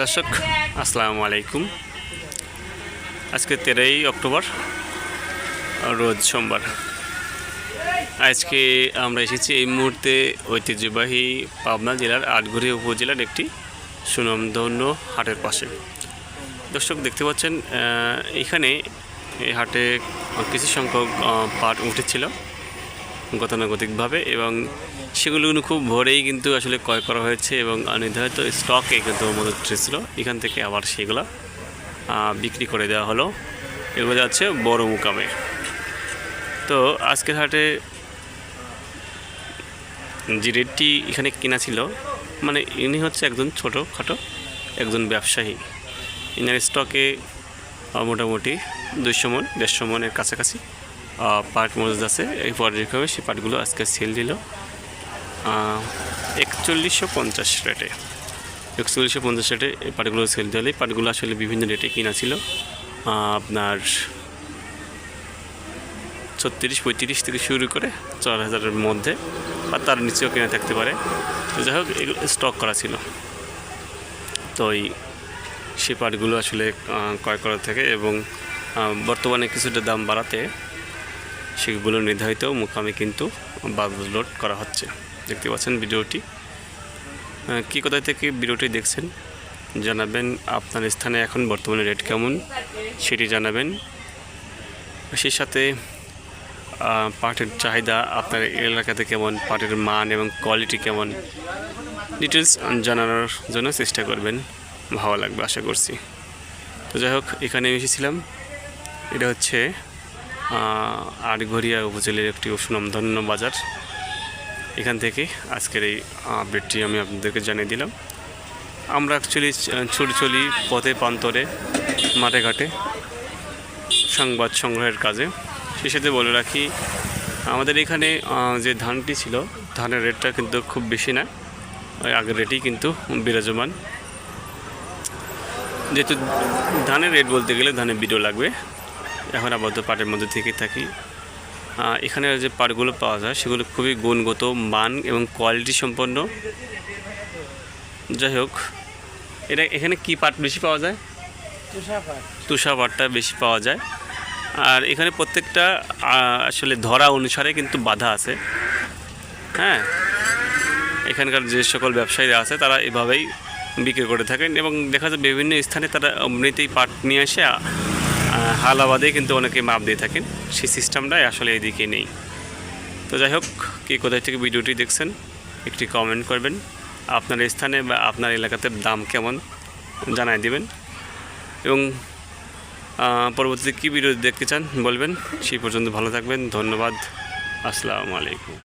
দর্শক, আসসালামু আলাইকুম। আজকে তেরোই অক্টোবর, রোজ সোমবার। আজকে আমরা এসেছি এই মুহূর্তে ঐতিহ্যবাহী পাবনা জেলার আটঘরিয়া উপজেলার একটি সুনামধন্য হাটের পাশে। দর্শক, দেখতে পাচ্ছেন এখানে এই হাটে কিছু সংখ্যক পাট উঠেছিল। গতানুগতিকভাবে এবং সেগুলো কিন্তু খুব ভোরেই কিন্তু আসলে ক্রয় করা হয়েছে এবং নির্ধারিত স্টকে কিন্তু মদত ছিল। এখান থেকে আবার সেগুলো বিক্রি করে দেওয়া হলো। এগুলো যাচ্ছে বড় মুকামে। তো আজকের হাটে যে রেটটি এখানে কেনা ছিল মানে ইনি হচ্ছে একজন ছোটো খাটো একজন ব্যবসায়ী। ইনার স্টকে মোটামুটি দুইশো মন, দেড়শো মনের কাছাকাছি। পাট মজুদ আছে, এই পর্যায়ক্রমে সেই পাটগুলো আজকে সেল দিল। একচল্লিশশো পঞ্চাশ রেটে একচল্লিশশো পঞ্চাশ রেটে এই পাটগুলো সেল দিলে। এই পাটগুলো আসলে বিভিন্ন রেটে কিনা ছিল। আপনার ছত্রিশ পঁয়ত্রিশ থেকে শুরু করে চার হাজারের মধ্যে, বা তার নিচেও কেনা থাকতে পারে। যাই হোক, এগুলো স্টক করা ছিল। তো এই সে পাটগুলো আসলে ক্রয় করা থাকে এবং বর্তমানে কিছুটা দাম বাড়াতে সেগুলো নির্ধারিত মুকামে কিন্তু বাদলোড করা হচ্ছে। দেখতে পাচ্ছেন ভিডিওটি। কী কোথায় থেকে ভিডিওটি দেখছেন জানাবেন। আপনার স্থানে এখন বর্তমানে রেট কেমন সেটি জানাবেন। সেই সাথে পাটের চাহিদা, আপনার এলাকাতে কেমন, পাটের মান এবং কোয়ালিটি কেমন ডিটেলস জানানোর জন্য চেষ্টা করবেন। ভালো লাগবে আশা করছি। তো যাই হোক, এখানে এসেছিলাম। এটা হচ্ছে আটঘরিয়া উপজেলার একটি সুনামধন্য বাজার। এখান থেকে আজকের এই আপডেটটি আমি আপনাদেরকে জানিয়ে দিলাম। আমরা অ্যাকচুয়ালি ছুটে চলি পথে প্রান্তরে, মাঠে ঘাটে সংবাদ সংগ্রহের কাজে। সেই সাথে বলে রাখি, আমাদের এখানে যে ধানটি ছিল, ধানের রেটটা কিন্তু খুব বেশি না। ওই আগের রেটেই কিন্তু বিরাজমান। যেহেতু ধানের রেট বলতে গেলে ধানের ভিডিও লাগবে। এখন আপাতত পাটের মধ্যে থেকে থাকি। এখানে যে পাটগুলো পাওয়া যায় সেগুলো খুবই গুণগত মান এবং কোয়ালিটি সম্পন্ন। যাই হোক এটা এখানে কি পাট বেশি পাওয়া যায়? তুষা পাটটা বেশি পাওয়া যায়। আর এখানে প্রত্যেকটা আসলে ধরা অনুসারে কিন্তু বাধা আছে। হ্যাঁ এখানকার যে সকল ব্যবসায়ীরা আছে তারা এভাবেই বিক্রি করে থাকেন এবং দেখা যায় বিভিন্ন স্থানে তারা এমনিতেই পাট নিয়ে এসে আহ, হালাবাদে কিন্তু অনেকে মাপ দিয়ে থাকেন। সেই সিস্টেমটাই আসলে এদিকে নেই। তো যাই হোক, কে কোথায় থেকে ভিডিওটি দেখছেন, একটি কমেন্ট করবেন। আপনার স্থানে বা আপনার এলাকাতে দাম কেমন জানাই দিবেন। এবং পরবর্তীতে কী ভিডিও দেখতে চান বলবেন, সেই পর্যন্ত ভালো থাকবেন। ধন্যবাদ। আসসালামু আলাইকুম।